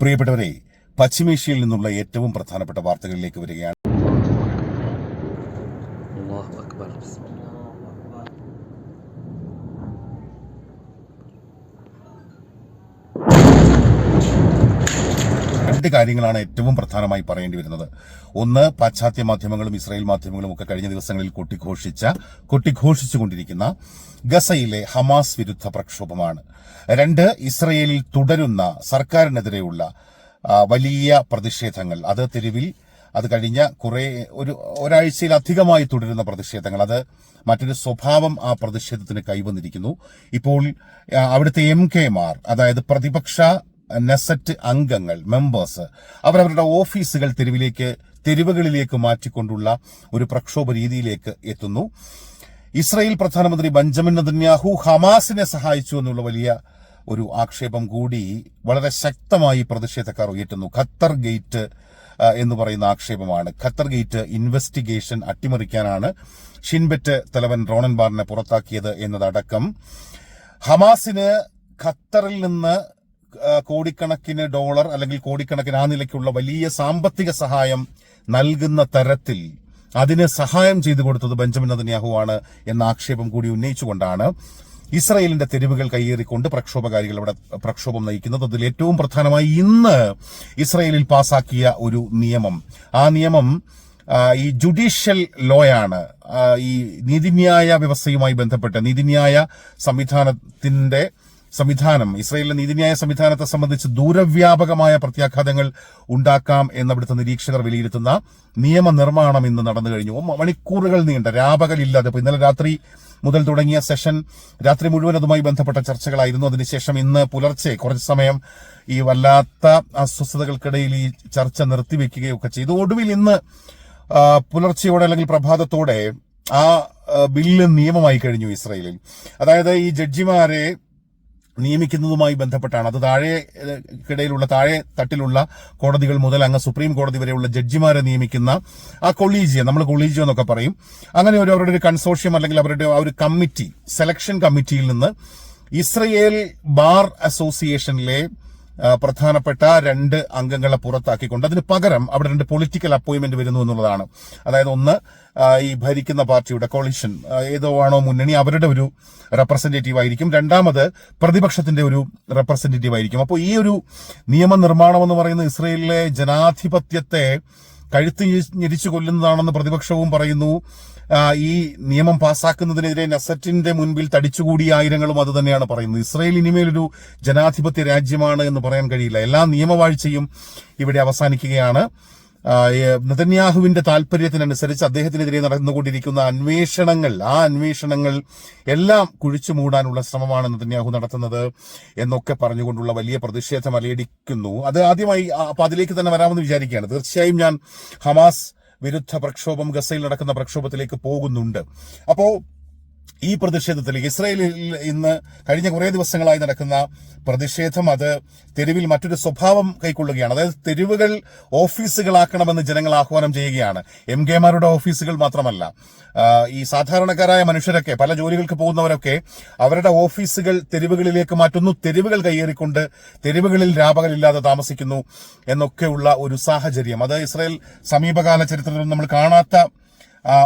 പ്രിയപ്പെട്ടവരെ പശ്ചിമേഷ്യയിൽ നിന്നുള്ള ഏറ്റവും പ്രധാനപ്പെട്ട വാർത്തകളിലേക്ക് വരികയാണ്. അക്ബർ. രണ്ട് കാര്യങ്ങളാണ് ഏറ്റവും പ്രധാനമായി പറയേണ്ടി വരുന്നത്. ഒന്ന് പാശ്ചാത്യ മാധ്യമങ്ങളും ഇസ്രായേൽ മാധ്യമങ്ങളും ഒക്കെ കഴിഞ്ഞ ദിവസങ്ങളിൽ കൊട്ടിഘോഷിച്ച കൊട്ടിഘോഷിച്ചുകൊണ്ടിരിക്കുന്ന ഗസയിലെ ഹമാസ് വിരുദ്ധ പ്രക്ഷോഭമാണ്. രണ്ട് ഇസ്രയേലിൽ തുടരുന്ന സർക്കാരിനെതിരെയുള്ള വലിയ പ്രതിഷേധങ്ങൾ. അത് തെരുവിൽ അത് കഴിഞ്ഞ കുറെ ഒരു ഒരാഴ്ചയിലധികമായി തുടരുന്ന പ്രതിഷേധങ്ങൾ. അത് മറ്റൊരു സ്വഭാവം ആ പ്രതിഷേധത്തിന് കൈവന്നിരിക്കുന്നു. ഇപ്പോൾ അവിടുത്തെ എം കെ മാർ അതായത് പ്രതിപക്ഷ നെസറ്റ് അംഗങ്ങൾ മെമ്പേഴ്സ് അവരവരുടെ ഓഫീസുകൾ തെരുവിലേക്ക് തെരുവുകളിലേക്ക് മാറ്റിക്കൊണ്ടുള്ള ഒരു പ്രക്ഷോഭ രീതിയിലേക്ക് എത്തുന്നു. ഇസ്രായേൽ പ്രധാനമന്ത്രി ബഞ്ചമിൻ നദന്യാഹു ഹമാസിനെ സഹായിച്ചു എന്നുള്ള വലിയ ഒരു ആക്ഷേപം കൂടി വളരെ ശക്തമായി പ്രതിഷേധക്കാർ ഉയർത്തുന്നു ഖത്തർ ഗേറ്റ് എന്ന് പറയുന്ന ആക്ഷേപമാണ്. ഖത്തർ ഗേറ്റ് ഇൻവെസ്റ്റിഗേഷൻ അട്ടിമറിക്കാനാണ് ഷിൻബെറ്റ് തലവൻ റോണൻ ബാറിനെ പുറത്താക്കിയത് എന്നതടക്കം. ഹമാസിന് ഖത്തറിൽ നിന്ന് കോടിക്കണക്കിന് ഡോളർ അല്ലെങ്കിൽ കോടിക്കണക്കിന് ആ നിലയ്ക്കുള്ള വലിയ സാമ്പത്തിക സഹായം നൽകുന്ന തരത്തിൽ അതിന് സഹായം ചെയ്തു കൊടുത്തത് ബെഞ്ചമിൻ നദന്യാഹു ആണ് എന്ന ആക്ഷേപം കൂടി ഉന്നയിച്ചുകൊണ്ടാണ് ഇസ്രയേലിന്റെ തെരുവുകൾ കയ്യേറിക്കൊണ്ട് പ്രക്ഷോഭകാരികൾ അവിടെ പ്രക്ഷോഭം നയിക്കുന്നത്. അതിൽ ഏറ്റവും പ്രധാനമായി ഇന്ന് ഇസ്രയേലിൽ പാസാക്കിയ ഒരു നിയമം. ആ നിയമം ഈ ജുഡീഷ്യൽ ലോയാണ് ഈ നീതിന്യായ വ്യവസ്ഥയുമായി ബന്ധപ്പെട്ട് നീതിന്യായ സംവിധാനത്തിന്റെ സംവിധാനം ഇസ്രയേലിലെ നീതിന്യായ സംവിധാനത്തെ സംബന്ധിച്ച് ദൂരവ്യാപകമായ പ്രത്യാഘാതങ്ങൾ ഉണ്ടാക്കാം എന്ന് അവിടുത്തെ നിരീക്ഷകർ വിലയിരുത്തുന്ന നിയമനിർമ്മാണം ഇന്ന് നടന്നു കഴിഞ്ഞു. മണിക്കൂറുകൾ നീണ്ട രാപകലില്ലാതെ ഇന്നലെ രാത്രി മുതൽ തുടങ്ങിയ സെഷൻ രാത്രി മുഴുവൻ അതുമായി ബന്ധപ്പെട്ട ചർച്ചകളായിരുന്നു. അതിനുശേഷം ഇന്ന് പുലർച്ചെ കുറച്ച് സമയം ഈ വല്ലാത്ത അസ്വസ്ഥതകൾക്കിടയിൽ ഈ ചർച്ച നിർത്തിവെക്കുകയൊക്കെ ചെയ്തു. ഒടുവിൽ ഇന്ന് പുലർച്ചെയോടെ അല്ലെങ്കിൽ പ്രഭാതത്തോടെ ആ, ബില്ല് നിയമമായി കഴിഞ്ഞു ഇസ്രയേലിൽ. അതായത് ഈ ജഡ്ജിമാരെ നിയമിക്കുന്നതുമായി ബന്ധപ്പെട്ടാണ്. അത് താഴെ കിടയിലുള്ള താഴെ തട്ടിലുള്ള കോടതികൾ മുതൽ അങ്ങ് സുപ്രീം കോടതി വരെയുള്ള ജഡ്ജിമാരെ നിയമിക്കുന്ന ആ കൊളീജിയ നമ്മൾ കൊളീജിയം എന്നൊക്കെ പറയും. അങ്ങനെ ഒരു അവരുടെ ഒരു കൺസോർഷ്യം അല്ലെങ്കിൽ അവരുടെ ആ ഒരു കമ്മിറ്റി സെലക്ഷൻ കമ്മിറ്റിയിൽ നിന്ന് ഇസ്രയേൽ ബാർ അസോസിയേഷനിലെ പ്രധാനപ്പെട്ട രണ്ട് അംഗങ്ങളെ പുറത്താക്കിക്കൊണ്ട് അതിന് പകരം അവിടെ രണ്ട് പൊളിറ്റിക്കൽ അപ്പോയിന്റ്മെന്റ് വരുന്നു എന്നുള്ളതാണ്. അതായത് ഒന്ന് ഈ ഭരിക്കുന്ന പാർട്ടിയുടെ കോളിഷൻ ഏതോ ആണോ മുന്നണി അവരുടെ ഒരു റെപ്രസെന്റേറ്റീവ് ആയിരിക്കും. രണ്ടാമത് പ്രതിപക്ഷത്തിന്റെ ഒരു റെപ്രസെന്റേറ്റീവ് ആയിരിക്കും. അപ്പോൾ ഈ ഒരു നിയമനിർമ്മാണം എന്ന് പറയുന്ന ഇസ്രയേലിലെ ജനാധിപത്യത്തെ കഴുത്ത് ഞെരി- ഞെരിച്ചു കൊല്ലുന്നതാണെന്ന് പ്രതിപക്ഷവും പറയുന്നു. ഈ നിയമം പാസാക്കുന്നതിനെതിരെ നെസറ്റിന്റെ മുൻപിൽ തടിച്ചുകൂടിയ ആയിരങ്ങളും അത് തന്നെയാണ് പറയുന്നത്. ഇസ്രയേൽ ഇനിമേലൊരു ജനാധിപത്യ രാജ്യമാണ് എന്ന് പറയാൻ കഴിയില്ല. എല്ലാ നിയമവാഴ്ചയും ഇവിടെ അവസാനിക്കുകയാണ്. നെതന്യാഹുവിന്റെ താല്പര്യത്തിനനുസരിച്ച് അദ്ദേഹത്തിനെതിരെ നടന്നുകൊണ്ടിരിക്കുന്ന അന്വേഷണങ്ങൾ ആ അന്വേഷണങ്ങൾ എല്ലാം കുഴിച്ചു മൂടാനുള്ള ശ്രമമാണ് നെതന്യാഹു നടത്തുന്നത് എന്നൊക്കെ പറഞ്ഞുകൊണ്ടുള്ള വലിയ പ്രതിഷേധം അലയടിക്കുന്നു. അത് ആദ്യമായി അപ്പൊ അതിലേക്ക് തന്നെ വരാമെന്ന് വിചാരിക്കുകയാണ്. തീർച്ചയായും ഞാൻ ഹമാസ് വിരുദ്ധ പ്രക്ഷോഭം ഗസയിൽ നടക്കുന്ന പ്രക്ഷോഭത്തിലേക്ക് പോകുന്നുണ്ട്. അപ്പോ ഈ പ്രതിഷേധത്തിൽ ഇസ്രയേലിൽ ഇന്ന് കഴിഞ്ഞ കുറേ ദിവസങ്ങളായി നടക്കുന്ന പ്രതിഷേധം അത് തെരുവിൽ മറ്റൊരു സ്വഭാവം കൈക്കൊള്ളുകയാണ്. അതായത് തെരുവുകൾ ഓഫീസുകളാക്കണമെന്ന് ജനങ്ങൾ ആഹ്വാനം ചെയ്യുകയാണ്. എം കെമാരുടെ ഓഫീസുകൾ മാത്രമല്ല. ഈ സാധാരണക്കാരായ മനുഷ്യരൊക്കെ പല ജോലികൾക്ക് പോകുന്നവരൊക്കെ അവരുടെ ഓഫീസുകൾ തെരുവുകളിലേക്ക് മാറ്റുന്നു. തെരുവുകൾ കയ്യേറിക്കൊണ്ട് തെരുവുകളിൽ രാപകലില്ലാതെ താമസിക്കുന്നു എന്നൊക്കെയുള്ള ഒരു സാഹചര്യം. അത് ഇസ്രായേൽ സമീപകാല ചരിത്രത്തിൽ നമ്മൾ കാണാത്ത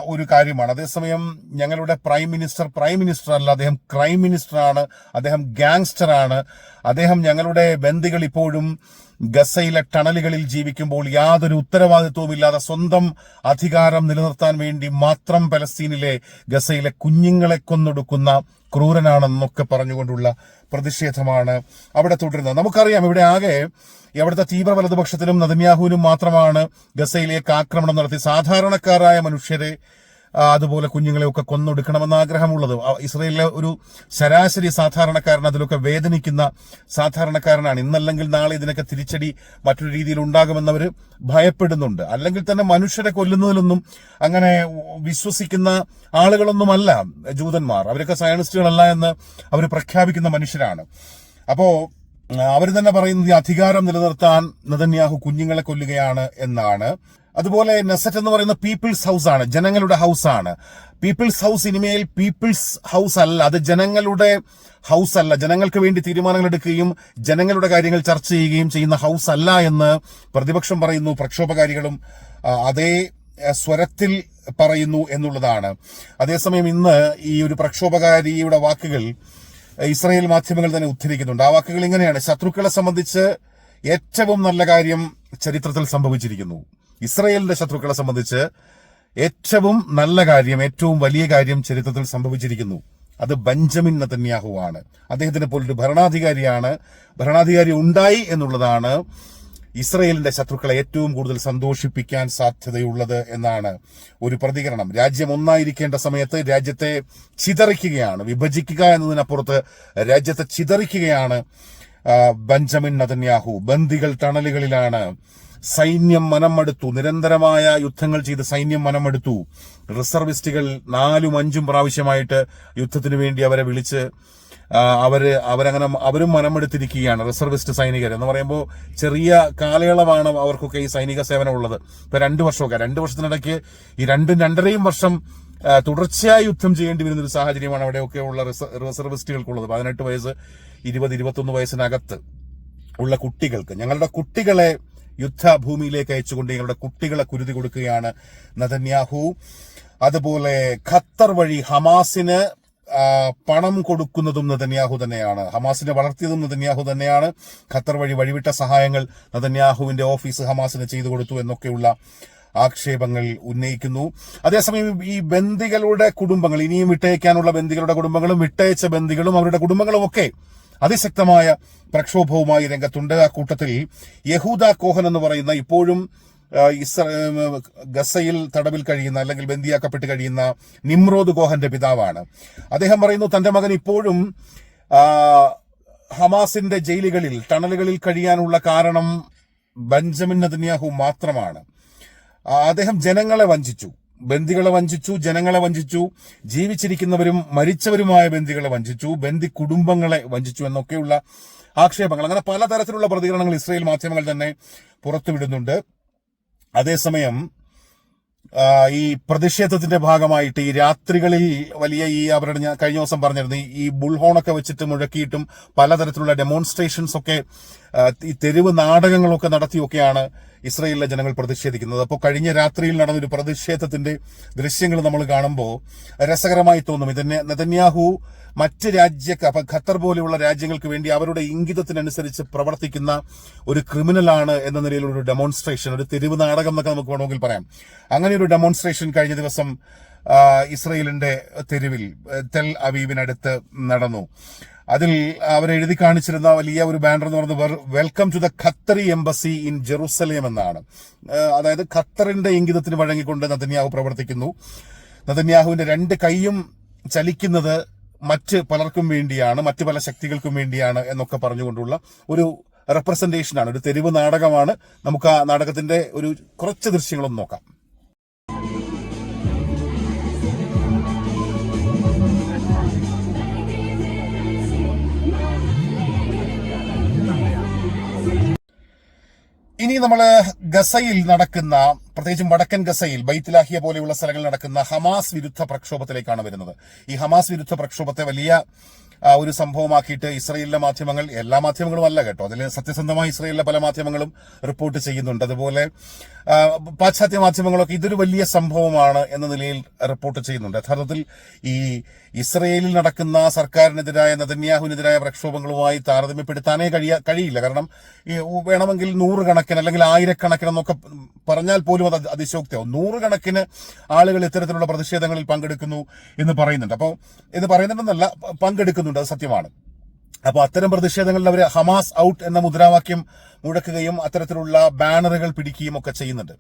ഒരു കാര്യമാണ്. അതേസമയം ഞങ്ങളുടെ പ്രൈം മിനിസ്റ്റർ പ്രൈം മിനിസ്റ്റർ അല്ല അദ്ദേഹം ക്രൈം മിനിസ്റ്റർ ആണ് അദ്ദേഹം ഗാങ്സ്റ്റർ ആണ്. അദ്ദേഹം ഞങ്ങളുടെ ബന്ധികൾ ഇപ്പോഴും ഗസയിലെ ടണലുകളിൽ ജീവിക്കുമ്പോൾ യാതൊരു ഉത്തരവാദിത്വവുമില്ലാതെ സ്വന്തം അധികാരം നിലനിർത്താൻ വേണ്ടി മാത്രം പലസ്തീനിലെ ഗസയിലെ കുഞ്ഞുങ്ങളെ കൊന്നൊടുക്കുന്ന ക്രൂരനാണെന്നൊക്കെ പറഞ്ഞുകൊണ്ടുള്ള പ്രതിഷേധമാണ് അവിടെ തുടരുന്നത്. നമുക്കറിയാം ഇവിടെ ആകെ അവിടുത്തെ തീവ്ര വലതുപക്ഷത്തിനും നദന്യാഹുവിനും മാത്രമാണ് ഗസയിലേക്ക് ആക്രമണം നടത്തി സാധാരണക്കാരായ മനുഷ്യരെ അതുപോലെ കുഞ്ഞുങ്ങളെയൊക്കെ കൊന്നൊടുക്കണമെന്ന് ആഗ്രഹമുള്ളത്. ഇസ്രയേലിലെ ഒരു ശരാശരി സാധാരണക്കാരൻ അതിലൊക്കെ വേദനിക്കുന്ന സാധാരണക്കാരനാണ്. ഇന്നല്ലെങ്കിൽ നാളെ ഇതിനൊക്കെ തിരിച്ചടി മറ്റൊരു രീതിയിൽ ഉണ്ടാകുമെന്നവർ ഭയപ്പെടുന്നുണ്ട്. അല്ലെങ്കിൽ തന്നെ മനുഷ്യരെ കൊല്ലുന്നതിലൊന്നും അങ്ങനെ വിശ്വസിക്കുന്ന ആളുകളൊന്നുമല്ല ജൂതന്മാർ. അവരൊക്കെ സയനിസ്റ്റുകളല്ല എന്ന് അവർ പ്രഖ്യാപിക്കുന്ന മനുഷ്യരാണ്. അപ്പോൾ അവർ തന്നെ പറയുന്നത് അധികാരം നിലനിർത്താൻ നദന്യാഹു കുഞ്ഞുങ്ങളെ കൊല്ലുകയാണ് എന്നാണ്. അതുപോലെ നെസറ്റ് എന്ന് പറയുന്ന പീപ്പിൾസ് ഹൗസ് ആണ് ജനങ്ങളുടെ ഹൗസ് ആണ്. പീപ്പിൾസ് ഹൗസ് ഇനിമേൽ പീപ്പിൾസ് ഹൗസ് അല്ല അത് ജനങ്ങളുടെ ഹൗസ് അല്ല. ജനങ്ങൾക്ക് വേണ്ടി തീരുമാനങ്ങൾ എടുക്കുകയും ജനങ്ങളുടെ കാര്യങ്ങൾ ചർച്ച ചെയ്യുകയും ചെയ്യുന്ന ഹൗസ് അല്ല എന്ന് പ്രതിപക്ഷം പറയുന്നു പ്രക്ഷോഭകാരികളും അതേ സ്വരത്തിൽ പറയുന്നു എന്നുള്ളതാണ്. അതേസമയം ഇന്ന് ഈ ഒരു പ്രക്ഷോഭകാരിയുടെ വാക്കുകൾ ഇസ്രായേൽ മാധ്യമങ്ങൾ തന്നെ ഉദ്ധരിക്കുന്നുണ്ട്. ആ വാക്കുകൾ ഇങ്ങനെയാണ് ശത്രുക്കളെ സംബന്ധിച്ച് ഏറ്റവും നല്ല കാര്യം ചരിത്രത്തിൽ സംഭവിച്ചിരിക്കുന്നു. ഇസ്രായേലിന്റെ ശത്രുക്കളെ സംബന്ധിച്ച് ഏറ്റവും നല്ല കാര്യം ഏറ്റവും വലിയ കാര്യം ചരിത്രത്തിൽ സംഭവിച്ചിരിക്കുന്നു. അത് ബെഞ്ചമിൻ നത്തന്യാഹു ആണ് അദ്ദേഹത്തിനെ പോലൊരു ഭരണാധികാരിയാണ്. ഭരണാധികാരി ഉണ്ടായി എന്നുള്ളതാണ് ഇസ്രയേലിന്റെ ശത്രുക്കളെ ഏറ്റവും കൂടുതൽ സന്തോഷിപ്പിക്കാൻ സാധ്യതയുള്ളത് എന്നാണ് ഒരു പ്രതികരണം. രാജ്യം ഒന്നായിരിക്കേണ്ട സമയത്ത് രാജ്യത്തെ ചിതറിക്കുകയാണ്. വിഭജിക്കുക എന്നതിനപ്പുറത്ത് രാജ്യത്തെ ചിതറിക്കുകയാണ് ബഞ്ചമിൻ നതന്യാഹു. ബന്ദികൾ ടണലുകളിലാണ് സൈന്യം മനമെടുത്തു. നിരന്തരമായ യുദ്ധങ്ങൾ ചെയ്ത് സൈന്യം മനമെടുത്തു. റിസർവിസ്റ്റുകൾ നാലും അഞ്ചും പ്രാവശ്യമായിട്ട് യുദ്ധത്തിന് വേണ്ടി അവരെ വിളിച്ച് അവർ അവരങ്ങനെ അവരും മനമെടുത്തിരിക്കുകയാണ് റിസർവിസ്റ്റ് സൈനികർ എന്ന് പറയുമ്പോൾ ചെറിയ കാലയളവാണ് അവർക്കൊക്കെ ഈ സൈനിക സേവനം ഉള്ളത്. ഇപ്പൊ രണ്ടു വർഷമൊക്കെ രണ്ടു വർഷത്തിനിടയ്ക്ക് ഈ രണ്ടും രണ്ടരയും വർഷം തുടർച്ചയായി യുദ്ധം ചെയ്യേണ്ടി വരുന്ന ഒരു സാഹചര്യമാണ് അവിടെയൊക്കെ ഉള്ള റിസർവിസ്റ്റുകൾക്കുള്ളത്. പതിനെട്ട് വയസ്സ് ഇരുപത് ഇരുപത്തൊന്ന് വയസ്സിനകത്ത് ഉള്ള കുട്ടികൾക്ക് ഞങ്ങളുടെ കുട്ടികളെ യുദ്ധഭൂമിയിലേക്ക് അയച്ചുകൊണ്ട് ഞങ്ങളുടെ കുട്ടികളെ കുരുതി കൊടുക്കുകയാണ് നദന്യാഹു അതുപോലെ ഖത്തർ വഴി ഹമാസിന് പണം കൊടുക്കുന്നതും നദന്യാഹു തന്നെയാണ്. ഹമാസിനെ വളർത്തിയതും നദന്യാഹു തന്നെയാണ്. ഖത്തർ വഴി വഴിവിട്ട സഹായങ്ങൾ നദന്യാഹുവിന്റെ ഓഫീസ് ഹമാസിന് ചെയ്തു കൊടുത്തു എന്നൊക്കെയുള്ള ആക്ഷേപങ്ങൾ ഉന്നയിക്കുന്നു. അതേസമയം ഈ ബന്ദികളുടെ കുടുംബങ്ങൾ ഇനിയും വിട്ടയക്കാനുള്ള ബന്ദികളുടെ കുടുംബങ്ങളും വിട്ടയച്ച ബന്ദികളും അവരുടെ കുടുംബങ്ങളും ഒക്കെ അതിശക്തമായ പ്രക്ഷോഭവുമായി രംഗത്തുണ്ട്. ആ കൂട്ടത്തിൽ യഹൂദ കോഹൻ എന്ന് പറയുന്ന ഇപ്പോഴും ഇസ്ര ഗസയിൽ തടവിൽ കഴിയുന്ന അല്ലെങ്കിൽ ബന്ദിയാക്കപ്പെട്ട് കഴിയുന്ന നിമ്രോദ് കോഹന്റെ പിതാവാണ്. അദ്ദേഹം പറയുന്നു തന്റെ മകൻ ഇപ്പോഴും ഹമാസിന്റെ ജയിലുകളിൽ ടണലുകളിൽ കഴിയാനുള്ള കാരണം ബെഞ്ചമിൻ നദന്യാഹു മാത്രമാണ്. അദ്ദേഹം ജനങ്ങളെ വഞ്ചിച്ചു. ബന്ദികളെ വഞ്ചിച്ചു ജനങ്ങളെ വഞ്ചിച്ചു ജീവിച്ചിരിക്കുന്നവരും മരിച്ചവരുമായ ബന്ദികളെ വഞ്ചിച്ചു ബന്ദി കുടുംബങ്ങളെ വഞ്ചിച്ചു എന്നൊക്കെയുള്ള ആക്ഷേപങ്ങൾ. അങ്ങനെ പലതരത്തിലുള്ള പ്രതികരണങ്ങൾ ഇസ്രയേൽ മാധ്യമങ്ങൾ തന്നെ പുറത്തുവിടുന്നുണ്ട്. അതേസമയം ഈ പ്രതിഷേധത്തിന്റെ ഭാഗമായിട്ട് ഈ രാത്രികളിൽ വലിയ ഈ അവരുടെ ഞാൻ കഴിഞ്ഞ ദിവസം പറഞ്ഞിരുന്നു ഈ- ബുൾഹോണൊക്കെ വെച്ചിട്ട് മുഴക്കിയിട്ടും പലതരത്തിലുള്ള ഡെമോൺസ്ട്രേഷൻസ് ഒക്കെ ഈ തെരുവ് നാടകങ്ങളൊക്കെ നടത്തിയൊക്കെയാണ് ഇസ്രയേലിലെ ജനങ്ങൾ പ്രതിഷേധിക്കുന്നത്. അപ്പോൾ കഴിഞ്ഞ രാത്രിയിൽ നടന്നൊരു പ്രതിഷേധത്തിന്റെ ദൃശ്യങ്ങൾ നമ്മൾ കാണുമ്പോൾ രസകരമായി തോന്നും. ഇതിനെ നെതന്യാഹു മറ്റ് രാജ്യ അപ്പൊ ഖത്തർ പോലെയുള്ള രാജ്യങ്ങൾക്ക് വേണ്ടി അവരുടെ ഇംഗിതത്തിനനുസരിച്ച് പ്രവർത്തിക്കുന്ന ഒരു ക്രിമിനലാണ് എന്ന നിലയിലുള്ള ഒരു ഡെമോൺസ്ട്രേഷൻ ഒരു തെരുവ് നാടകം എന്നൊക്കെ നമുക്ക് വേണമെങ്കിൽ പറയാം. അങ്ങനെ ഒരു ഡെമോൺസ്ട്രേഷൻ കഴിഞ്ഞ ദിവസം ഇസ്രയേലിന്റെ തെരുവിൽ തെൽ അവീവിനടുത്ത് നടന്നു. അതിൽ അവർ എഴുതി കാണിച്ചിരുന്ന വലിയ ഒരു ബാനർ എന്ന് പറയുന്നത് welcome to the Qatari embassy in Jerusalem എന്നാണ്. അതായത് ഖത്തറിന്റെ ഇംഗിതത്തിന് വഴങ്ങിക്കൊണ്ട് നദന്യാഹു പ്രവർത്തിക്കുന്നു. നദന്യാഹുവിന്റെ രണ്ട് കൈയും ചലിക്കുന്നത് മറ്റ് പലർക്കും വേണ്ടിയാണ് മറ്റു പല ശക്തികൾക്കും വേണ്ടിയാണ് എന്നൊക്കെ പറഞ്ഞുകൊണ്ടുള്ള ഒരു റെപ്രസെന്റേഷനാണ് ഒരു തെരുവ് നാടകമാണ്. നമുക്ക് ആ നാടകത്തിന്റെ ഒരു കുറച്ച് ദൃശ്യങ്ങളൊന്നും നോക്കാം. ഇനി നമ്മൾ ഗസയിൽ നടക്കുന്ന പ്രത്യേകിച്ചും വടക്കൻ ഗസയിൽ ബൈത്തിലാഹിയ പോലെയുള്ള സ്ഥലങ്ങളിൽ നടക്കുന്ന ഹമാസ് വിരുദ്ധ പ്രക്ഷോഭത്തിലേക്കാണ് വരുന്നത്. ഈ ഹമാസ് വിരുദ്ധ പ്രക്ഷോഭത്തെ വലിയ ഒരു സംഭവമാക്കിയിട്ട് ഇസ്രയേലിലെ മാധ്യമങ്ങൾ എല്ലാ മാധ്യമങ്ങളും അല്ല കേട്ടോ. അതിൽ സത്യസന്ധമായി ഇസ്രയേലിലെ പല മാധ്യമങ്ങളും റിപ്പോർട്ട് ചെയ്യുന്നുണ്ട്. അതുപോലെ പാശ്ചാത്യ മാധ്യമങ്ങളൊക്കെ ഇതൊരു വലിയ സംഭവമാണ് എന്ന നിലയിൽ റിപ്പോർട്ട് ചെയ്യുന്നുണ്ട്. യഥാർത്ഥത്തിൽ ഈ ഇസ്രയേലിൽ നടക്കുന്ന സർക്കാരിനെതിരായ നദന്യാഹുവിനെതിരായ പ്രക്ഷോഭങ്ങളുമായി താരതമ്യപ്പെടുത്താനേ കഴിയ കഴിയില്ല. കാരണം വേണമെങ്കിൽ നൂറുകണക്കിന് അല്ലെങ്കിൽ ആയിരക്കണക്കിന് എന്നൊക്കെ പറഞ്ഞാൽ പോലും അത് അതിശോക്തിയാവും നൂറുകണക്കിന് ആളുകൾ ഇത്തരത്തിലുള്ള പ്രതിഷേധങ്ങളിൽ പങ്കെടുക്കുന്നു എന്ന് പറയുന്നുണ്ട്. അപ്പോൾ ഇത് പറയുന്നുണ്ടെന്നല്ല പങ്കെടുക്കുന്നുണ്ട്. അത് സത്യമാണ്. അപ്പോൾ അത്തരം പ്രതിഷേധങ്ങളിൽ അവർ ഹമാസ് ഔട്ട് എന്ന മുദ്രാവാക്യം മുഴക്കുകയും അത്തരത്തിലുള്ള ബാനറുകൾ പിടിക്കുകയും ഒക്കെ ചെയ്യുന്നുണ്ട്.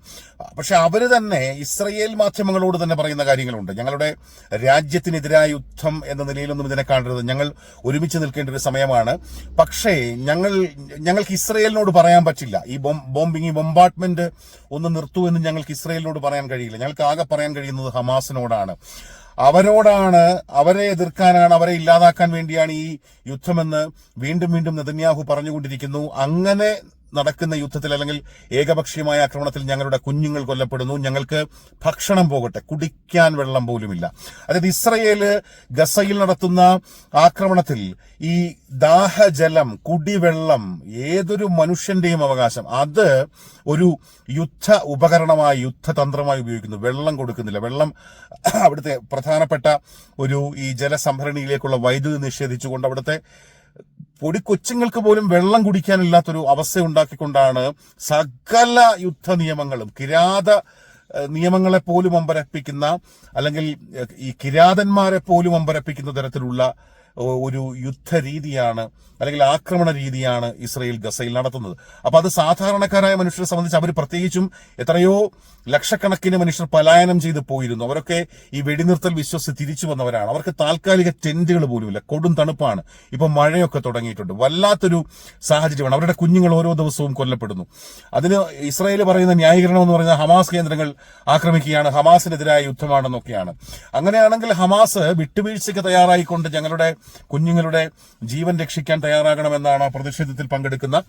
പക്ഷെ അവർ തന്നെ ഇസ്രയേൽ മാധ്യമങ്ങളോട് തന്നെ പറയുന്ന കാര്യങ്ങളുണ്ട്. ഞങ്ങളുടെ രാജ്യത്തിനെതിരായ യുദ്ധം എന്ന നിലയിലൊന്നും ഇതിനെ കാണരുത്. ഞങ്ങൾ ഒരുമിച്ച് നിൽക്കേണ്ട ഒരു സമയമാണ്. പക്ഷേ ഞങ്ങൾ ഞങ്ങൾക്ക് ഇസ്രയേലിനോട് പറയാൻ പറ്റില്ല. ഈ ബോംബിംഗ് ഈ ബോംബാർട്ട്മെന്റ് ഒന്ന് നിർത്തൂ എന്ന് ഞങ്ങൾക്ക് ഇസ്രയേലിനോട് പറയാൻ കഴിയില്ല. ഞങ്ങൾക്ക് ആകെ പറയാൻ കഴിയുന്നത് ഹമാസിനോടാണ്. അവരോടാണ് അവരെ എതിർക്കാനാണ് അവരെ ഇല്ലാതാക്കാൻ വേണ്ടിയാണ് ഈ യുദ്ധമെന്ന് വീണ്ടും വീണ്ടും നെതന്യാഹു പറഞ്ഞുകൊണ്ടിരിക്കുന്നു. അങ്ങനെ നടക്കുന്ന യുദ്ധത്തിൽ അല്ലെങ്കിൽ ഏകപക്ഷീയമായ ആക്രമണത്തിൽ ഞങ്ങളുടെ കുഞ്ഞുങ്ങൾ കൊല്ലപ്പെടുന്നു. ഞങ്ങൾക്ക് ഭക്ഷണം പോകട്ടെ. കുടിക്കാൻ വെള്ളം പോലുമില്ല. അതായത് ഇസ്രയേൽ ഗസയിൽ നടത്തുന്ന ആക്രമണത്തിൽ ഈ ദാഹജലം കുടിവെള്ളം ഏതൊരു മനുഷ്യന്റെയും അവകാശം അത് ഒരു യുദ്ധ ഉപകരണമായി യുദ്ധതന്ത്രമായി ഉപയോഗിക്കുന്നു. വെള്ളം കൊടുക്കുന്നില്ല. വെള്ളം അവിടുത്തെ പ്രധാനപ്പെട്ട ഒരു ഈ ജലസംഭരണിയിലേക്കുള്ള വൈദ്യുതി നിഷേധിച്ചുകൊണ്ട് അവിടുത്തെ പൊടി കൊച്ചുങ്ങൾക്ക് പോലും വെള്ളം കുടിക്കാനില്ലാത്തൊരു അവസ്ഥ ഉണ്ടാക്കിക്കൊണ്ടാണ് സകല യുദ്ധ നിയമങ്ങളും കിരാത നിയമങ്ങളെ പോലും അമ്പരപ്പിക്കുന്ന അല്ലെങ്കിൽ ഈ കിരാതന്മാരെ പോലും അമ്പരപ്പിക്കുന്ന തരത്തിലുള്ള ഒരു യുദ്ധ രീതിയാണ് അല്ലെങ്കിൽ ആക്രമണ രീതിയാണ് ഇസ്രയേൽ ഗസയിൽ നടത്തുന്നത്. അപ്പൊ അത് സാധാരണക്കാരായ മനുഷ്യരെ സംബന്ധിച്ച് അവർ പ്രത്യേകിച്ചും എത്രയോ ലക്ഷക്കണക്കിന് മനുഷ്യർ പലായനം ചെയ്ത് പോയിരുന്നു. അവരൊക്കെ ഈ വെടിനിർത്തൽ വിശ്വസിച്ച് തിരിച്ചു വന്നവരാണ്. അവർക്ക് താൽക്കാലിക ടെന്റുകൾ പോലുമില്ല. കൊടും തണുപ്പാണ്. ഇപ്പൊ മഴയൊക്കെ തുടങ്ങിയിട്ടുണ്ട്. വല്ലാത്തൊരു സാഹചര്യമാണ്. അവരുടെ കുഞ്ഞുങ്ങൾ ഓരോ ദിവസവും കൊല്ലപ്പെടുന്നു. അതിന് ഇസ്രായേൽ പറയുന്ന ന്യായീകരണം എന്ന് പറയുന്നത് ഹമാസ് കേന്ദ്രങ്ങൾ ആക്രമിക്കുകയാണ്. ഹമാസിനെതിരായ യുദ്ധമാണെന്നൊക്കെയാണ്. അങ്ങനെയാണെങ്കിൽ ഹമാസ് വിട്ടുവീഴ്ചയ്ക്ക് തയ്യാറായിക്കൊണ്ട് ഞങ്ങളുടെ കുഞ്ഞുങ്ങളുടെ ജീവൻ രക്ഷിക്കാൻ തയ്യാറാകണമെന്നാണ് പ്രതിഷേധത്തിൽ പങ്കെടുക്കുന്ന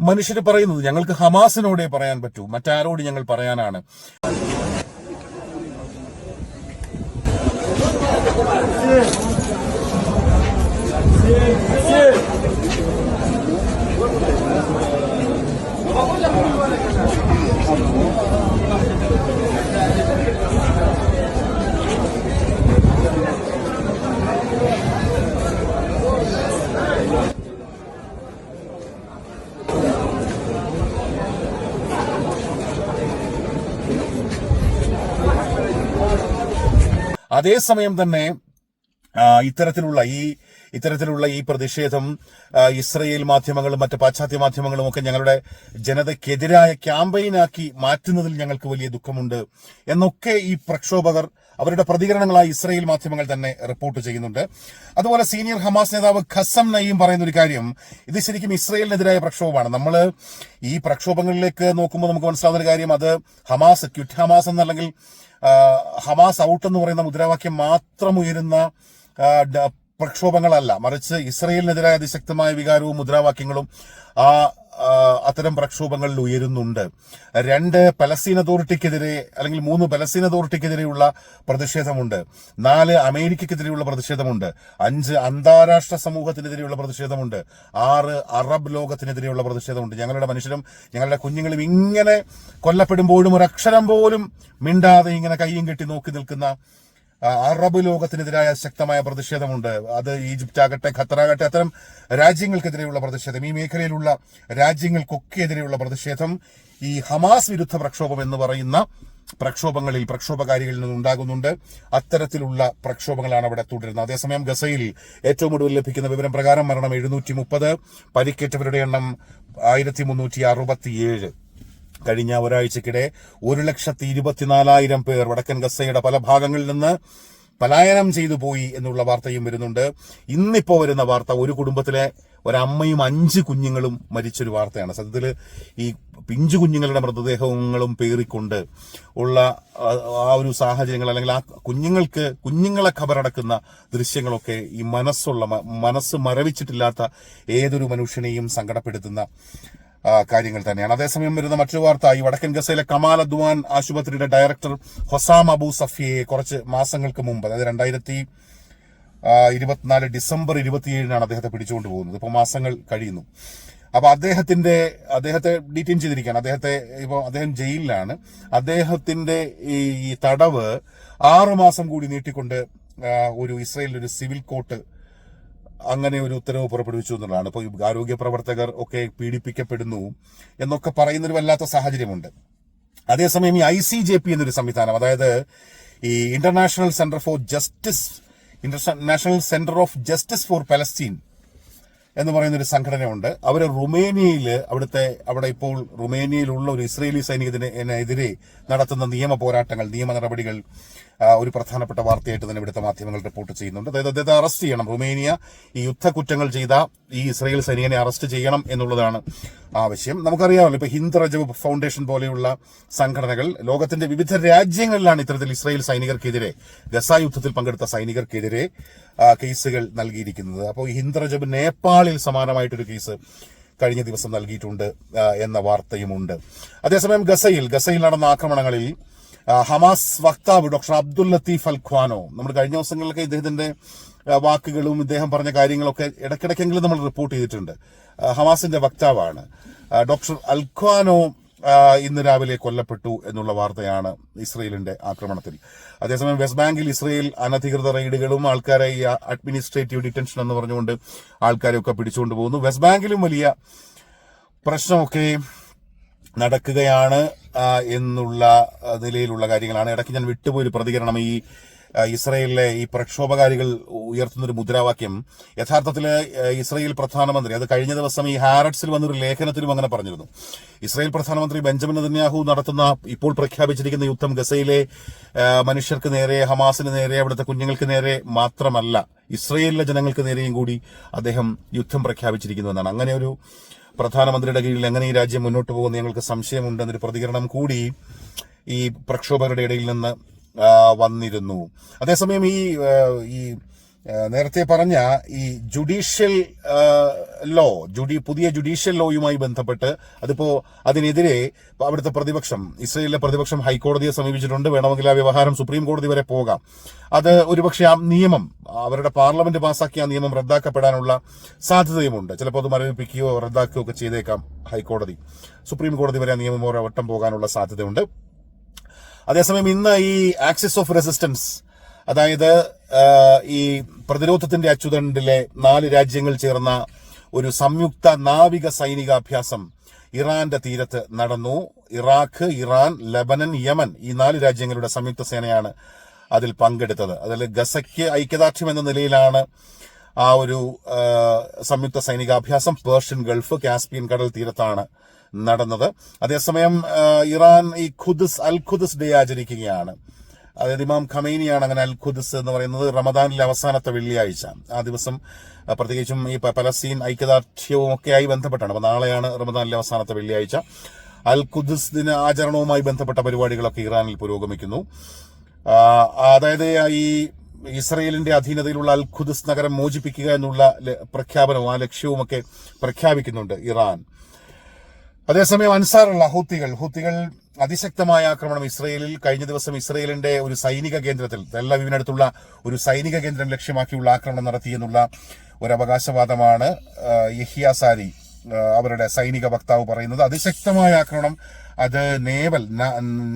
മനുഷ്യർ പറയുന്നത്. ഞങ്ങൾക്ക് ഹമാസിനോടേ പറയാൻ പറ്റൂ. മറ്റാരോട് ഞങ്ങൾ പറയാനാണ്. അതേസമയം തന്നെ ഇത്തരത്തിലുള്ള ഈ ഇത്തരത്തിലുള്ള ഈ പ്രതിഷേധം ഇസ്രയേൽ മാധ്യമങ്ങളും മറ്റ് പാശ്ചാത്യ മാധ്യമങ്ങളും ഒക്കെ ഞങ്ങളുടെ ജനതയ്ക്കെതിരായ ക്യാമ്പയിനാക്കി മാറ്റുന്നതിൽ ഞങ്ങൾക്ക് വലിയ ദുഃഖമുണ്ട്. എന്നൊക്കെ ഈ പ്രക്ഷോഭകർ അവരുടെ പ്രതികരണങ്ങളായി ഇസ്രയേൽ മാധ്യമങ്ങൾ തന്നെ റിപ്പോർട്ട് ചെയ്യുന്നുണ്ട്. അതുപോലെ സീനിയർ ഹമാസ് നേതാവ് ഖസം നയീം പറയുന്ന ഒരു കാര്യം ഇത് ശരിക്കും ഇസ്രയേലിനെതിരായ പ്രക്ഷോഭമാണ്. നമ്മൾ ഈ പ്രക്ഷോഭങ്ങളിലേക്ക് നോക്കുമ്പോൾ നമുക്ക് മനസ്സിലാവുന്ന ഒരു കാര്യം അത് ഹമാസ് ക്വിറ്റ് ഹമാസ് എന്നല്ലെങ്കിൽ ഹമാസ് ഔട്ട് എന്ന് പറയുന്ന മുദ്രാവാക്യം മാത്രം ഉയരുന്ന പ്രക്ഷോഭങ്ങളല്ല. മറിച്ച് ഇസ്രയേലിനെതിരായ അതിശക്തമായ വികാരവും മുദ്രാവാക്യങ്ങളും ആ, അത്തരം പ്രക്ഷോഭങ്ങളിൽ ഉയരുന്നുണ്ട്. രണ്ട് പലസ്തീൻ അതോറിറ്റിക്കെതിരെ അല്ലെങ്കിൽ മൂന്ന് പലസ്തീൻ അതോറിറ്റിക്കെതിരെയുള്ള പ്രതിഷേധമുണ്ട്. നാല് അമേരിക്കക്കെതിരെയുള്ള പ്രതിഷേധമുണ്ട്. അഞ്ച് അന്താരാഷ്ട്ര സമൂഹത്തിനെതിരെയുള്ള പ്രതിഷേധമുണ്ട്. ആറ് അറബ് ലോകത്തിനെതിരെയുള്ള പ്രതിഷേധമുണ്ട്. ഞങ്ങളുടെ മനുഷ്യരും ഞങ്ങളുടെ കുഞ്ഞുങ്ങളും ഇങ്ങനെ കൊല്ലപ്പെടുമ്പോഴും ഒരക്ഷരം പോലും മിണ്ടാതെ ഇങ്ങനെ കയ്യും കെട്ടി നോക്കി നിൽക്കുന്ന അറബ് ലോകത്തിനെതിരായ ശക്തമായ പ്രതിഷേധമുണ്ട്. അത് ഈജിപ്റ്റ് ആകട്ടെ ഖത്തറാകട്ടെ അത്തരം രാജ്യങ്ങൾക്കെതിരെയുള്ള പ്രതിഷേധം ഈ മേഖലയിലുള്ള രാജ്യങ്ങൾക്കൊക്കെ എതിരെയുള്ള പ്രതിഷേധം ഈ ഹമാസ് വിരുദ്ധ പ്രക്ഷോഭം എന്ന് പറയുന്ന പ്രക്ഷോഭങ്ങളിൽ പ്രക്ഷോഭകാരികളിൽ നിന്ന് ഉണ്ടാകുന്നുണ്ട്. അത്തരത്തിലുള്ള പ്രക്ഷോഭങ്ങളാണ് അവിടെ തുടരുന്നത്. അതേസമയം ഗസയിൽ ഏറ്റവും ഒടുവിൽ ലഭിക്കുന്ന വിവരം പ്രകാരം മരണം എഴുന്നൂറ്റി മുപ്പത് പരിക്കേറ്റവരുടെ എണ്ണം ആയിരത്തി മുന്നൂറ്റി അറുപത്തിയേഴ് കഴിഞ്ഞ ഒരാഴ്ചക്കിടെ ഒരു ലക്ഷത്തി ഇരുപത്തിനാലായിരം പേർ വടക്കൻ ഗസയുടെ പല ഭാഗങ്ങളിൽ നിന്ന് പലായനം ചെയ്തു പോയി എന്നുള്ള വാർത്തയും വരുന്നുണ്ട്. ഇന്നിപ്പോൾ വരുന്ന വാർത്ത ഒരു കുടുംബത്തിലെ ഒരമ്മയും അഞ്ച് കുഞ്ഞുങ്ങളും മരിച്ചൊരു വാർത്തയാണ്. സത്യത്തിൽ ഈ പിഞ്ചു കുഞ്ഞുങ്ങളുടെ മൃതദേഹങ്ങളും പേറിക്കൊണ്ട് ഉള്ള ആ- ഒരു സാഹചര്യങ്ങൾ അല്ലെങ്കിൽ ആ കുഞ്ഞുങ്ങൾക്ക് കുഞ്ഞുങ്ങളെ ഖബറടക്കുന്ന ദൃശ്യങ്ങളൊക്കെ ഈ മനസ്സുള്ള മനസ്സ് മരവിച്ചിട്ടില്ലാത്ത ഏതൊരു മനുഷ്യനെയും സങ്കടപ്പെടുത്തുന്ന കാര്യങ്ങൾ തന്നെയാണ്. അതേസമയം വരുന്ന മറ്റൊരു വാർത്ത ഈ വടക്കൻ ഗസയിലെ കമാൽ അദ്വാൻ ആശുപത്രിയുടെ ഡയറക്ടർ ഹൊസാം അബു സഫിയെ കുറച്ച് മാസങ്ങൾക്ക് മുമ്പ് അതായത് രണ്ടായിരത്തി ഇരുപത്തിനാല് ഡിസംബർ ഇരുപത്തിയേഴിനാണ് അദ്ദേഹത്തെ പിടിച്ചുകൊണ്ട് പോകുന്നത്. ഇപ്പോൾ മാസങ്ങൾ കഴിയുന്നു. അപ്പോൾ അദ്ദേഹത്തിന്റെ അദ്ദേഹത്തെ ഡീറ്റെയിൻ ചെയ്തിരിക്കുകയാണ്. അദ്ദേഹത്തെ ഇപ്പോൾ അദ്ദേഹം ജയിലിലാണ്. അദ്ദേഹത്തിന്റെ ഈ തടവ് ആറു മാസം കൂടി നീട്ടിക്കൊണ്ട് ഒരു ഇസ്രയേലിൽ ഒരു സിവിൽ കോർട്ട് അങ്ങനെ ഒരു ഉത്തരവ് പുറപ്പെടുവിച്ചു എന്നുള്ളതാണ്. ഇപ്പോൾ ആരോഗ്യ പ്രവർത്തകർ ഒക്കെ പീഡിപ്പിക്കപ്പെടുന്നു എന്നൊക്കെ പറയുന്നൊരു വല്ലാത്ത സാഹചര്യമുണ്ട്. അതേസമയം ഈ ഐ സി ജെ പി എന്നൊരു സംവിധാനം അതായത് ഈ international centre for justice international centre of justice for Palestine എന്ന് പറയുന്ന ഒരു സംഘടനയുണ്ട്. അവർ റുമേനിയയിൽ അവിടുത്തെ അവിടെ ഇപ്പോൾ റുമേനിയയിലുള്ള ഒരു ഇസ്രയേലി സൈനികത്തിനെതിരെ നടത്തുന്ന നിയമ പോരാട്ടങ്ങൾ നിയമ നടപടികൾ ഒരു പ്രധാനപ്പെട്ട വാർത്തയായിട്ട് തന്നെ ഇവിടുത്തെ മാധ്യമങ്ങൾ റിപ്പോർട്ട് ചെയ്യുന്നുണ്ട്. അതായത് അദ്ദേഹത്തെ അറസ്റ്റ് ചെയ്യണം. റുമേനിയ ഈ യുദ്ധക്കുറ്റങ്ങൾ ചെയ്ത ഈ ഇസ്രയേൽ സൈനികനെ അറസ്റ്റ് ചെയ്യണം എന്നുള്ളതാണ് ആവശ്യം. നമുക്കറിയാമല്ലോ ഇപ്പൊ ഹിന്ദ് റജബ് ഫൗണ്ടേഷൻ പോലെയുള്ള സംഘടനകൾ ലോകത്തിന്റെ വിവിധ രാജ്യങ്ങളിലാണ് ഇത്തരത്തിൽ ഇസ്രായേൽ സൈനികർക്കെതിരെ ഗസ യുദ്ധത്തിൽ പങ്കെടുത്ത സൈനികർക്കെതിരെ കേസുകൾ നൽകിയിരിക്കുന്നത്. അപ്പോൾ ഹിന്ദ് റജബ് നേപ്പാളിൽ സമാനമായിട്ടൊരു കേസ് കഴിഞ്ഞ ദിവസം നൽകിയിട്ടുണ്ട് എന്ന വാർത്തയുമുണ്ട്. അതേസമയം ഗസയിൽ ഗസയിൽ നടന്ന ആക്രമണങ്ങളിൽ ഹമാസ് വക്താവ് doctor Abdul Latif al Qanou. നമ്മൾ കഴിഞ്ഞ ദിവസങ്ങളിലൊക്കെ ഇദ്ദേഹത്തിന്റെ വാക്കുകളും ഇദ്ദേഹം പറഞ്ഞ കാര്യങ്ങളൊക്കെ ഇടയ്ക്കിടയ്ക്കെങ്കിലും നമ്മൾ റിപ്പോർട്ട് ചെയ്തിട്ടുണ്ട്. ഹമാസിന്റെ വക്താവാണ്. ഡോക്ടർ അൽഖ്വാനോ ഇന്ന് രാവിലെ കൊല്ലപ്പെട്ടു എന്നുള്ള വാർത്തയാണ് ഇസ്രയേലിന്റെ ആക്രമണത്തിൽ. അതേസമയം വെസ്റ്റ് ബാങ്കിൽ ഇസ്രയേൽ അനധികൃത റെയ്ഡുകളും ആൾക്കാരെ ഈ അഡ്മിനിസ്ട്രേറ്റീവ് ഡിറ്റൻഷൻ എന്ന് പറഞ്ഞുകൊണ്ട് ആൾക്കാരെയൊക്കെ പിടിച്ചുകൊണ്ട് പോകുന്നു. വെസ്റ്റ് ബാങ്കിലും വലിയ പ്രശ്നമൊക്കെ നടക്കുകയാണ് എന്നുള്ള നിലയിലുള്ള കാര്യങ്ങളാണ്. ഇടയ്ക്ക് ഞാൻ വിട്ടുപോയൊരു പ്രതികരണം ഈ ഇസ്രയേലിലെ ഈ പ്രക്ഷോഭകാരികൾ ഉയർത്തുന്ന ഒരു മുദ്രാവാക്യം യഥാർത്ഥത്തിൽ ഇസ്രയേൽ പ്രധാനമന്ത്രി അത് കഴിഞ്ഞ ദിവസം ഈ ഹാരറ്റ്സിൽ വന്നൊരു ലേഖനത്തിലും അങ്ങനെ പറഞ്ഞിരുന്നു. ഇസ്രയേൽ പ്രധാനമന്ത്രി ബെഞ്ചമിൻ നെതന്യാഹു നടത്തുന്ന ഇപ്പോൾ പ്രഖ്യാപിച്ചിരിക്കുന്ന യുദ്ധം ഗസയിലെ മനുഷ്യർക്ക് നേരെ ഹമാസിന് നേരെ അവിടുത്തെ കുഞ്ഞുങ്ങൾക്ക് നേരെ മാത്രമല്ല ഇസ്രയേലിലെ ജനങ്ങൾക്ക് നേരെയും കൂടി അദ്ദേഹം യുദ്ധം പ്രഖ്യാപിച്ചിരിക്കുന്നു എന്നാണ്. അങ്ങനെ ഒരു പ്രധാനമന്ത്രിയുടെ കീഴിൽ എങ്ങനെ ഈ രാജ്യം മുന്നോട്ട് പോകുമെന്ന് ഞങ്ങൾക്ക് സംശയമുണ്ടെന്നൊരു പ്രതികരണം കൂടി ഈ പ്രക്ഷോഭകരുടെ ഇടയിൽ നിന്ന് വന്നിരുന്നു. അതേസമയം ഈ ഈ നേരത്തെ പറഞ്ഞ ഈ ജുഡീഷ്യൽ ലോ ജുഡി പുതിയ ജുഡീഷ്യൽ ലോയുമായി ബന്ധപ്പെട്ട് അതിപ്പോ അതിനെതിരെ അവിടുത്തെ പ്രതിപക്ഷം ഇസ്രയേലിലെ പ്രതിപക്ഷം ഹൈക്കോടതിയെ സമീപിച്ചിട്ടുണ്ട്. വേണമെങ്കിൽ ആ വ്യവഹാരം സുപ്രീം കോടതി വരെ പോകാം. അത് ഒരുപക്ഷെ ആ നിയമം അവരുടെ പാർലമെന്റ് പാസാക്കിയ ആ നിയമം റദ്ദാക്കപ്പെടാനുള്ള സാധ്യതയുമുണ്ട്. ചിലപ്പോൾ അത് മരവിപ്പിക്കുകയോ റദ്ദാക്കുകയോ ഒക്കെ ചെയ്തേക്കാം ഹൈക്കോടതി. സുപ്രീം കോടതി വരെ ആ നിയമം ഒരു വട്ടം പോകാനുള്ള സാധ്യതയുണ്ട്. അതേസമയം ഇന്ന് ഈ ആക്സിസ് ഓഫ് റെസിസ്റ്റൻസ് അതായത് ഈ പ്രതിരോധത്തിന്റെ അച്ചുതണ്ടിലെ നാല് രാജ്യങ്ങൾ ചേർന്ന ഒരു സംയുക്ത നാവിക സൈനികാഭ്യാസം ഇറാന്റെ തീരത്ത് നടന്നു. ഇറാഖ് ഇറാൻ ലബനൻ യമൻ ഈ നാല് രാജ്യങ്ങളുടെ സംയുക്ത സേനയാണ് അതിൽ പങ്കെടുത്തത്. അതിൽ ഗസയ്ക്ക് ഐക്യദാർഢ്യം എന്ന നിലയിലാണ് ആ ഒരു സംയുക്ത സൈനികാഭ്യാസം പേർഷ്യൻ ഗൾഫ് കാസ്പിയൻ കടൽ തീരത്താണ് നടന്നത്. അതേസമയം ഇറാൻ ഈ ഖുദ്സ് അൽ ഖുദ്സ് ഡേ ആചരിക്കുകയാണ്. അതായത് ഇമാം ഖമൈനിയാണ് അങ്ങനെ അൽ ഖുദ്സ് എന്ന് പറയുന്നത് റമദാനിലെ അവസാനത്തെ വെള്ളിയാഴ്ച. ആ ദിവസം പ്രത്യേകിച്ചും ഈ പലസ്തീൻ ഐക്യദാർഢ്യവും ഒക്കെയായി ബന്ധപ്പെട്ടാണ്. അപ്പൊ നാളെയാണ് റമദാനിലെ അവസാനത്തെ വെള്ളിയാഴ്ച. അൽ ഖുദ്സ് ദിന ആചരണവുമായി ബന്ധപ്പെട്ട പരിപാടികളൊക്കെ ഇറാനിൽ പുരോഗമിക്കുന്നു. അതായത് ഈ ഇസ്രയേലിന്റെ അധീനതയിലുള്ള അൽ ഖുദ്സ് നഗരം മോചിപ്പിക്കുക എന്നുള്ള പ്രഖ്യാപനവും ആ ലക്ഷ്യവുമൊക്കെ പ്രഖ്യാപിക്കുന്നുണ്ട് ഇറാൻ. അതേസമയം അൻസാറുള്ള ഹൂത്തികൾ ഹൂത്തികൾ അതിശക്തമായ ആക്രമണം ഇസ്രയേലിൽ കഴിഞ്ഞ ദിവസം ഇസ്രയേലിന്റെ ഒരു സൈനിക കേന്ദ്രത്തിൽ തെല്ലവീവിനടുത്തുള്ള ഒരു സൈനിക കേന്ദ്രം ലക്ഷ്യമാക്കിയുള്ള ആക്രമണം നടത്തിയെന്നുള്ള ഒരു അവകാശവാദമാണ് യഹിയാസാരി യഹിയ അവരുടെ സൈനിക വക്താവ് പറയുന്നത്. അതിശക്തമായ ആക്രമണം അത് നേവൽ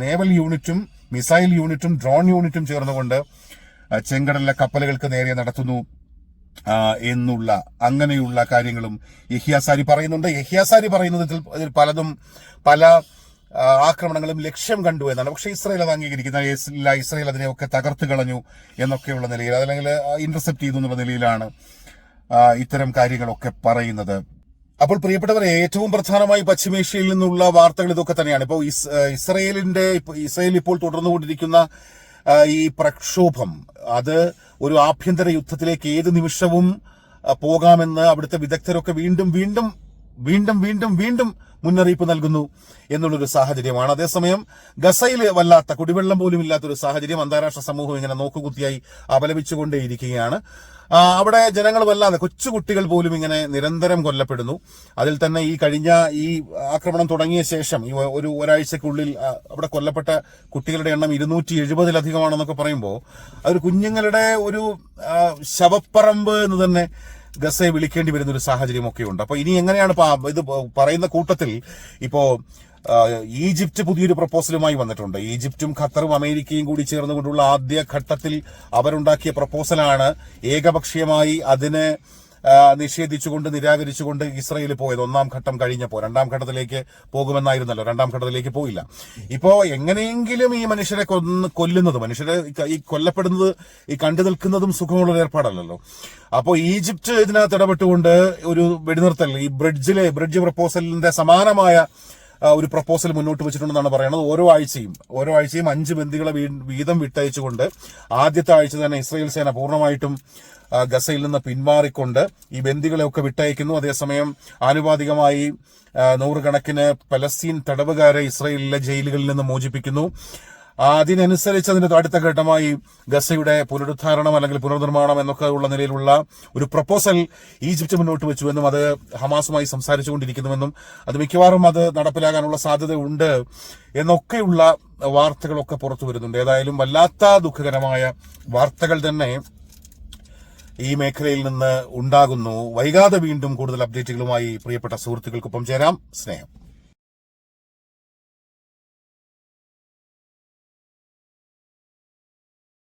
നേവൽ യൂണിറ്റും മിസൈൽ യൂണിറ്റും ഡ്രോൺ യൂണിറ്റും ചേർന്നുകൊണ്ട് ചെങ്കടലിലെ കപ്പലുകൾക്ക് നേരെ നടത്തുന്നു എന്നുള്ള അങ്ങനെയുള്ള കാര്യങ്ങളും യഹിയാസാരി പറയുന്നുണ്ട്. യഹിയാസാരി പറയുന്നത് പലതും പല ആക്രമണങ്ങളും ലക്ഷ്യം കണ്ടു എന്നാണ്. പക്ഷേ ഇസ്രയേൽ അത് അംഗീകരിക്കുന്ന ഇസ്രയേൽ അതിനെയൊക്കെ തകർത്ത് കളഞ്ഞു എന്നൊക്കെയുള്ള നിലയിൽ അതല്ലെങ്കിൽ ഇന്റർസെപ്റ്റ് ചെയ്തു എന്നുള്ള നിലയിലാണ് ഇത്തരം കാര്യങ്ങളൊക്കെ പറയുന്നത്. അപ്പോൾ പ്രിയപ്പെട്ടവരെ ഏറ്റവും പ്രധാനമായി പശ്ചിമേഷ്യയിൽ നിന്നുള്ള വാർത്തകൾ ഇതൊക്കെ തന്നെയാണ്. ഇപ്പോൾ ഇസ്രയേലിന്റെ ഇസ്രയേൽ ഇപ്പോൾ തുടർന്നുകൊണ്ടിരിക്കുന്ന ഈ പ്രക്ഷോഭം അത് ഒരു ആഭ്യന്തര യുദ്ധത്തിലേക്ക് ഏത് നിമിഷവും പോകാമെന്ന് അവിടുത്തെ വിദഗ്ധരൊക്കെ വീണ്ടും വീണ്ടും വീണ്ടും വീണ്ടും വീണ്ടും മുന്നറിയിപ്പ് നൽകുന്നു എന്നുള്ളൊരു സാഹചര്യമാണ്. അതേസമയം ഗസയിൽ വല്ലാത്ത കുടിവെള്ളം പോലും ഇല്ലാത്തൊരു സാഹചര്യം അന്താരാഷ്ട്ര സമൂഹം ഇങ്ങനെ നോക്കുകുത്തിയായി അപലപിച്ചുകൊണ്ടേയിരിക്കുകയാണ്. അവിടെ ജനങ്ങൾ വല്ലാതെ കൊച്ചുകുട്ടികൾ പോലും ഇങ്ങനെ നിരന്തരം കൊല്ലപ്പെടുന്നു. അതിൽ തന്നെ ഈ കഴിഞ്ഞ ഈ ആക്രമണം തുടങ്ങിയ ശേഷം ഈ ഒരു ഒരാഴ്ചക്കുള്ളിൽ അവിടെ കൊല്ലപ്പെട്ട കുട്ടികളുടെ എണ്ണം ഇരുന്നൂറ്റി എഴുപതിലധികമാണെന്നൊക്കെ പറയുമ്പോൾ അതൊരു കുഞ്ഞുങ്ങളുടെ ഒരു ശവപ്പറമ്പ് എന്ന് തന്നെ ഗസയെ വിളിക്കേണ്ടി വരുന്ന ഒരു സാഹചര്യമൊക്കെ ഉണ്ട്. അപ്പോൾ ഇനി എങ്ങനെയാണ് ഇത് പറയുന്ന കൂട്ടത്തിൽ ഇപ്പോ ആ, ഈജിപ്റ്റ് പുതിയൊരു പ്രപ്പോസലുമായി വന്നിട്ടുണ്ട്. ഈജിപ്റ്റും ഖത്തറും അമേരിക്കയും കൂടി ചേർന്നുകൊണ്ടുള്ള ആദ്യ ഘട്ടത്തിൽ അവരുണ്ടാക്കിയ പ്രപ്പോസലാണ്. ഏകപക്ഷീയമായി അതിന് നിഷേധിച്ചുകൊണ്ട് നിരാകരിച്ചുകൊണ്ട് ഇസ്രയേൽ പോയത്. ഒന്നാം ഘട്ടം കഴിഞ്ഞപ്പോൾ രണ്ടാം ഘട്ടത്തിലേക്ക് പോകുമെന്നായിരുന്നല്ലോ. രണ്ടാം ഘട്ടത്തിലേക്ക് പോയില്ല. ഇപ്പോൾ എങ്ങനെയെങ്കിലും ഈ മനുഷ്യരെ കൊന്ന് കൊല്ലുന്നത് മനുഷ്യരെ ഈ- കൊല്ലപ്പെടുന്നത് ഈ കണ്ടു നിൽക്കുന്നതും സുഖമുള്ള ഏർപ്പാടല്ലല്ലോ. അപ്പോൾ ഈജിപ്റ്റ് ഇതിനകത്ത് ഇടപെട്ടുകൊണ്ട് ഒരു വെടിനിർത്തൽ ഈ ബ്രിഡ്ജിലെ ബ്രിഡ്ജ് പ്രപ്പോസലിന്റെ സമാനമായ ഒരു പ്രപ്പോസൽ മുന്നോട്ട് വെച്ചിട്ടുണ്ടെന്നാണ് പറയുന്നത്. ഓരോ ആഴ്ചയും ഓരോ ആഴ്ചയും അഞ്ച് ബന്ദികളെ വീതം വിട്ടയച്ചുകൊണ്ട് ആദ്യത്തെ ആഴ്ച തന്നെ ഇസ്രായേൽ സേന പൂർണമായിട്ടും ഗസയിൽ നിന്ന് പിന്മാറിക്കൊണ്ട് ഈ ബന്ദികളെയൊക്കെ വിട്ടയക്കുന്നു. അതേസമയം ആനുപാതികമായി നൂറുകണക്കിന് പലസ്തീൻ തടവുകാരെ ഇസ്രയേലിലെ ജയിലുകളിൽ നിന്ന് മോചിപ്പിക്കുന്നു. അതിനനുസരിച്ച് അതിന്റെ അടുത്ത ഘട്ടമായി ഗസയുടെ പുനരുദ്ധാരണം അല്ലെങ്കിൽ പുനർനിർമ്മാണം എന്നൊക്കെ ഉള്ള നിലയിലുള്ള ഒരു പ്രപ്പോസൽ ഈജിപ്റ്റ് മുന്നോട്ട് വെച്ചുവെന്നും അത് ഹമാസുമായി സംസാരിച്ചുകൊണ്ടിരിക്കുന്നുവെന്നും അത് മിക്കവാറും അത് നടപ്പിലാകാനുള്ള സാധ്യത ഉണ്ട് എന്നൊക്കെയുള്ള വാർത്തകളൊക്കെ പുറത്തു വരുന്നുണ്ട്. ഏതായാലും വല്ലാത്ത ദുഃഖകരമായ വാർത്തകൾ തന്നെ ഈ മേഖലയിൽ നിന്ന് ഉണ്ടാകുന്നു. വൈകാതെ വീണ്ടും കൂടുതൽ അപ്ഡേറ്റുകളുമായി പ്രിയപ്പെട്ട സുഹൃത്തുക്കൾക്കൊപ്പം ചേരാം. സ്നേഹം.